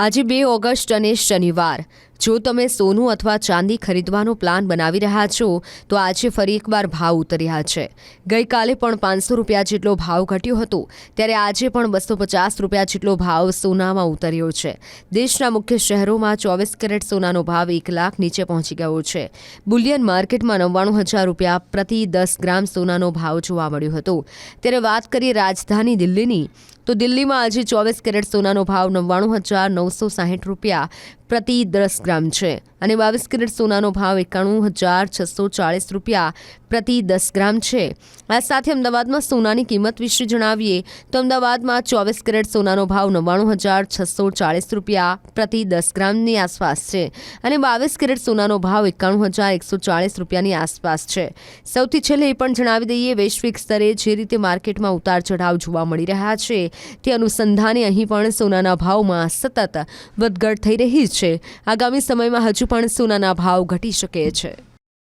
આજે બે ઓગસ્ટ અને શનિવાર. જો તમે સોનું અથવા ચાંદી ખરીદવાનો પ્લાન બનાવી રહ્યા છો, તો આજે ફરી એકવાર ભાવ ઉતર્યા છે. ગઈકાલે પણ પાંચસો રૂપિયા જેટલો ભાવ ઘટ્યો હતો, ત્યારે આજે પણ બસો પચાસ રૂપિયા જેટલો ભાવ સોનામાં ઉતર્યો છે. દેશના મુખ્ય શહેરોમાં ચોવીસ કેરેટ સોનાનો ભાવ એક લાખ નીચે પહોંચી ગયો છે. બુલિયન માર્કેટમાં નવ્વાણું હજાર રૂપિયા પ્રતિ દસ ગ્રામ સોનાનો ભાવ જોવા મળ્યો હતો. ત્યારે વાત કરીએ રાજધાની દિલ્હીની, તો દિલ્હીમાં આજે ચોવીસ કેરેટ સોનાનો ભાવ નવ્વાણું હજાર નવસો સાહીઠ રૂપિયા પ્રતિ દસ ગ્રામ છે. અને બાવીસ કેરેટ સોનાનો ભાવ એકાણું હજાર છસો ચાળીસ રૂપિયા પ્રતિ દસ ગ્રામ છે. આ સાથે અમદાવાદમાં સોનાની કિંમત વિશે જણાવીએ તો અમદાવાદમાં ચોવીસ કેરેટ સોનાનો ભાવ નવ્વાણું હજાર છસો ચાળીસ રૂપિયા પ્રતિ દસ ગ્રામની આસપાસ છે અને બાવીસ કેરેટ સોનાનો ભાવ એકાણું હજાર એકસો ચાળીસ રૂપિયાની આસપાસ છે. સૌથી છેલ્લે એ પણ જણાવી દઈએ, વૈશ્વિક સ્તરે જે રીતે માર્કેટમાં ઉતાર ચઢાવ જોવા મળી રહ્યા છે, તે અનુસંધાને અહીં પણ સોનાના ભાવમાં સતત વધઘટ થઈ રહી છે. આગામી સમયમાં હજુ પણ સોનાના ભાવ ઘટી શકે છે.